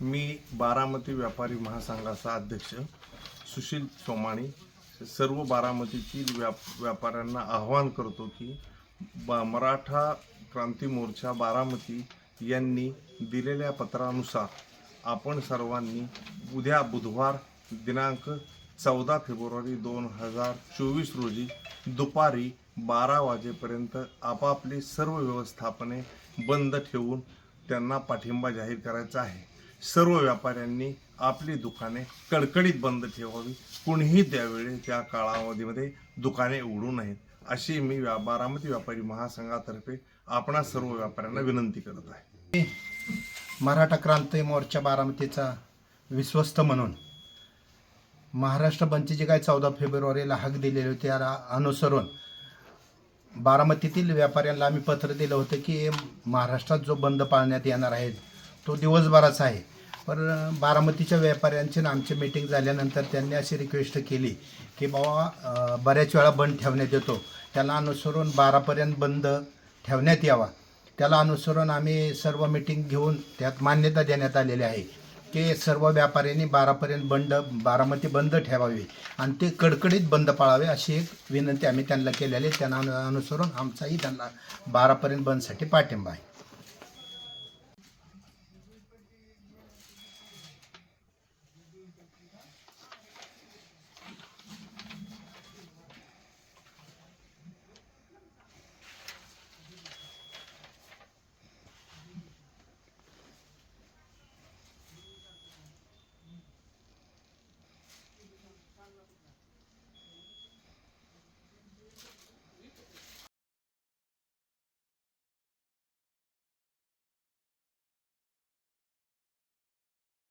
मी बारामती व्यापारी महासंघाचा अध्यक्ष सुशील सोमाणी. सर्व बारामतीतील व्याप व्यापाऱ्यांना आवाहन करतो की बा मराठा क्रांती मोर्चा बारामती यांनी दिलेल्या पत्रानुसार आपण सर्वांनी उद्या बुधवार दिनांक चौदा फेब्रुवारी दोन हजार चोवीस रोजी दुपारी बारा वाजेपर्यंत आपापली सर्व व्यवस्थापने बंद ठेवून त्यांना पाठिंबा जाहीर करायचा आहे. सर्व व्यापाऱ्यांनी आपली दुकाने कडकडीत बंद ठेवावी. कुणीही त्यावेळी त्या काळावधीमध्ये दुकाने उघडू नयेत अशी मी व्या बारामती व्यापारी महासंघातर्फे आपणा सर्व व्यापाऱ्यांना विनंती करत आहे. मराठा क्रांती मोर्चा बारामतीचा विश्वस्त म्हणून महाराष्ट्र बंदची जी काय चौदा फेब्रुवारीला हक दिलेली होती त्याला अनुसरून बारामतीतील व्यापाऱ्यांना आम्ही पत्र दिलं होतं की महाराष्ट्रात जो बंद पाळण्यात येणार आहे तो दिवसभराचा आहे. पण बारामतीच्या व्यापाऱ्यांची ना आमची मीटिंग झाल्यानंतर त्यांनी अशी रिक्वेस्ट केली की बाबा बऱ्याच वेळा बंद ठेवण्यात येतो. त्याला अनुसरून बारापर्यंत बंद ठेवण्यात यावा. त्याला अनुसरून आम्ही सर्व मीटिंग घेऊन त्यात मान्यता देण्यात आलेली आहे की सर्व व्यापाऱ्यांनी बारापर्यंत बंद बारामती बंद ठेवावी आणि ते कडकडीत बंद पाळावे अशी एक विनंती आम्ही त्यांना केलेली आहे. त्यांना अनुसरून आमचाही त्यांना बारापर्यंत बंदसाठी पाठिंबा आहे.